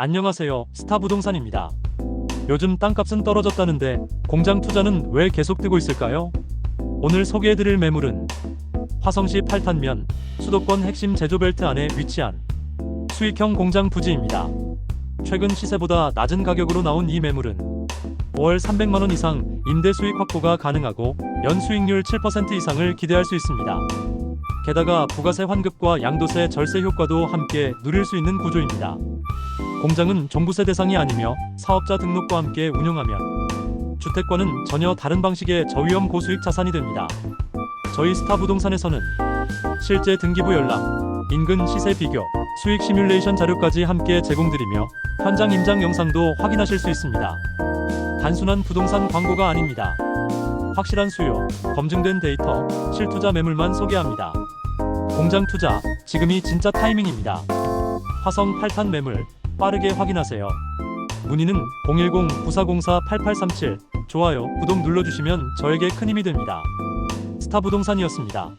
안녕하세요. 스타부동산입니다. 요즘 땅값은 떨어졌다는데 공장 투자는 왜 계속 뜨고 있을까요? 오늘 소개해드릴 매물은 화성시 팔탄면 수도권 핵심 제조벨트 안에 위치한 수익형 공장 부지입니다. 최근 시세보다 낮은 가격으로 나온 이 매물은 월 300만 원 이상 임대 수익 확보가 가능하고 연 수익률 7% 이상을 기대할 수 있습니다. 게다가 부가세 환급과 양도세 절세 효과도 함께 누릴 수 있는 구조입니다. 공장은 종부세 대상이 아니며 사업자 등록과 함께 운영하면 주택과는 전혀 다른 방식의 저위험 고수익 자산이 됩니다. 저희 스타 부동산에서는 실제 등기부 연락, 인근 시세 비교, 수익 시뮬레이션 자료까지 함께 제공드리며 현장 임장 영상도 확인하실 수 있습니다. 단순한 부동산 광고가 아닙니다. 확실한 수요, 검증된 데이터, 실투자 매물만 소개합니다. 공장 투자, 지금이 진짜 타이밍입니다. 화성 8탄 매물, 빠르게 확인하세요. 문의는 010-9404-8837, 좋아요, 구독 눌러주시면 저에게 큰 힘이 됩니다. 스타부동산이었습니다.